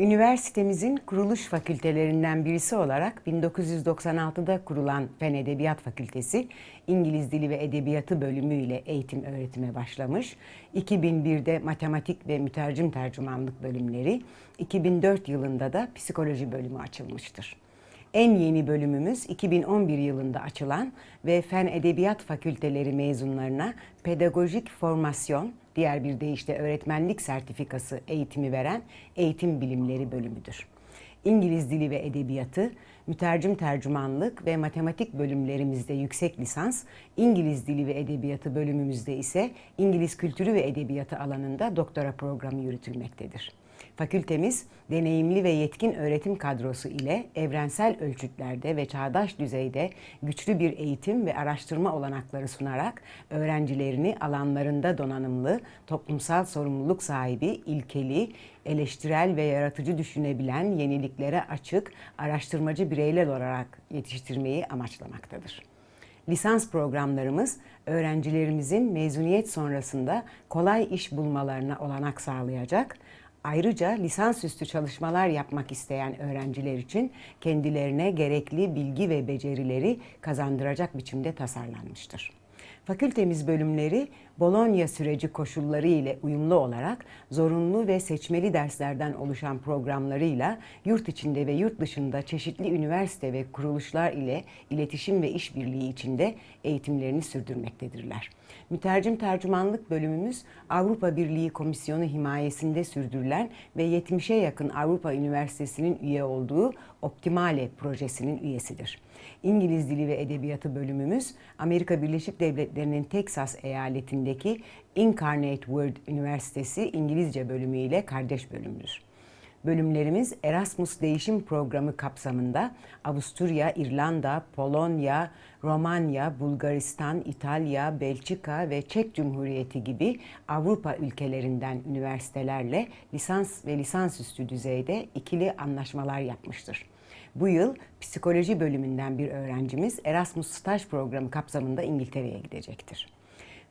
Üniversitemizin kuruluş fakültelerinden birisi olarak 1996'da kurulan Fen Edebiyat Fakültesi İngiliz Dili ve Edebiyatı bölümüyle eğitim öğretime başlamış. 2001'de matematik ve mütercim tercümanlık bölümleri, 2004 yılında da psikoloji bölümü açılmıştır. En yeni bölümümüz 2011 yılında açılan ve Fen Edebiyat Fakülteleri mezunlarına pedagojik formasyon, diğer bir deyişle öğretmenlik sertifikası eğitimi veren Eğitim Bilimleri bölümüdür. İngiliz Dili ve Edebiyatı, mütercim tercümanlık ve matematik bölümlerimizde yüksek lisans, İngiliz Dili ve Edebiyatı bölümümüzde ise İngiliz Kültürü ve Edebiyatı alanında doktora programı yürütülmektedir. Fakültemiz deneyimli ve yetkin öğretim kadrosu ile evrensel ölçütlerde ve çağdaş düzeyde güçlü bir eğitim ve araştırma olanakları sunarak öğrencilerini alanlarında donanımlı, toplumsal sorumluluk sahibi, ilkeli, eleştirel ve yaratıcı düşünebilen, yeniliklere açık, araştırmacı bireyler olarak yetiştirmeyi amaçlamaktadır. Lisans programlarımız öğrencilerimizin mezuniyet sonrasında kolay iş bulmalarına olanak sağlayacak. Ayrıca lisansüstü çalışmalar yapmak isteyen öğrenciler için kendilerine gerekli bilgi ve becerileri kazandıracak biçimde tasarlanmıştır. Fakültemiz bölümleri Bologna süreci koşulları ile uyumlu olarak zorunlu ve seçmeli derslerden oluşan programlarıyla yurt içinde ve yurt dışında çeşitli üniversite ve kuruluşlar ile iletişim ve işbirliği içinde eğitimlerini sürdürmektedirler. Mütercim tercümanlık bölümümüz Avrupa Birliği Komisyonu himayesinde sürdürülen ve 70'e yakın Avrupa Üniversitesi'nin üye olduğu Optimale projesinin üyesidir. İngiliz Dili ve Edebiyatı bölümümüz Amerika Birleşik Devletleri'nin Teksas eyaletindeki Incarnate Word Üniversitesi İngilizce bölümü ile kardeş bölümüdür. Bölümlerimiz Erasmus Değişim Programı kapsamında Avusturya, İrlanda, Polonya, Romanya, Bulgaristan, İtalya, Belçika ve Çek Cumhuriyeti gibi Avrupa ülkelerinden üniversitelerle lisans ve lisansüstü düzeyde ikili anlaşmalar yapmıştır. Bu yıl psikoloji bölümünden bir öğrencimiz Erasmus staj programı kapsamında İngiltere'ye gidecektir.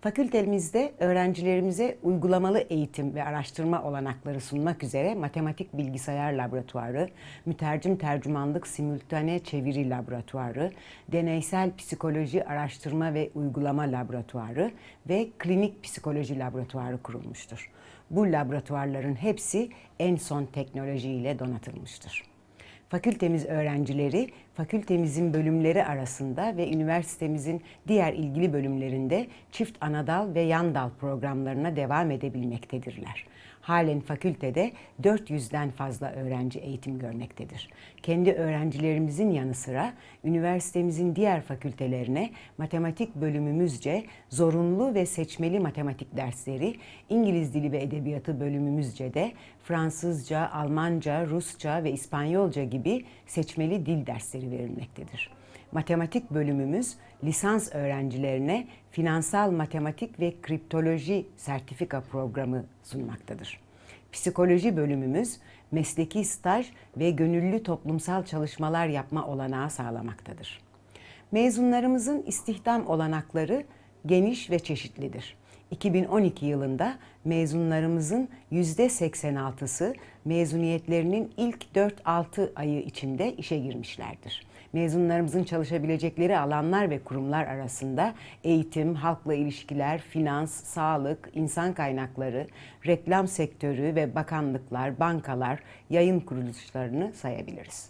Fakültemizde öğrencilerimize uygulamalı eğitim ve araştırma olanakları sunmak üzere matematik bilgisayar laboratuvarı, mütercim tercümanlık simültane çeviri laboratuvarı, deneysel psikoloji araştırma ve uygulama laboratuvarı ve klinik psikoloji laboratuvarı kurulmuştur. Bu laboratuvarların hepsi en son teknolojiyle donatılmıştır. Fakültemiz öğrencileri fakültemizin bölümleri arasında ve üniversitemizin diğer ilgili bölümlerinde çift anadal ve yan dal programlarına devam edebilmektedirler. Halen fakültede 400'den fazla öğrenci eğitim görmektedir. Kendi öğrencilerimizin yanı sıra üniversitemizin diğer fakültelerine matematik bölümümüzce zorunlu ve seçmeli matematik dersleri, İngiliz Dili ve Edebiyatı bölümümüzce de Fransızca, Almanca, Rusça ve İspanyolca gibi seçmeli dil dersleri verilmektedir. Matematik bölümümüz lisans öğrencilerine finansal matematik ve kriptoloji sertifika programı sunmaktadır. Psikoloji bölümümüz mesleki staj ve gönüllü toplumsal çalışmalar yapma olanağı sağlamaktadır. Mezunlarımızın istihdam olanakları geniş ve çeşitlidir. 2012 yılında mezunlarımızın %86'sı mezuniyetlerinin ilk 4-6 ayı içinde işe girmişlerdir. Mezunlarımızın çalışabilecekleri alanlar ve kurumlar arasında eğitim, halkla ilişkiler, finans, sağlık, insan kaynakları, reklam sektörü ve bakanlıklar, bankalar, yayın kuruluşlarını sayabiliriz.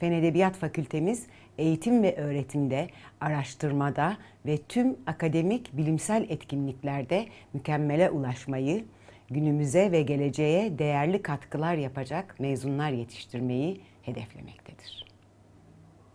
Fen Edebiyat Fakültemiz eğitim ve öğretimde, araştırmada ve tüm akademik bilimsel etkinliklerde mükemmele ulaşmayı, günümüze ve geleceğe değerli katkılar yapacak mezunlar yetiştirmeyi hedeflemektedir.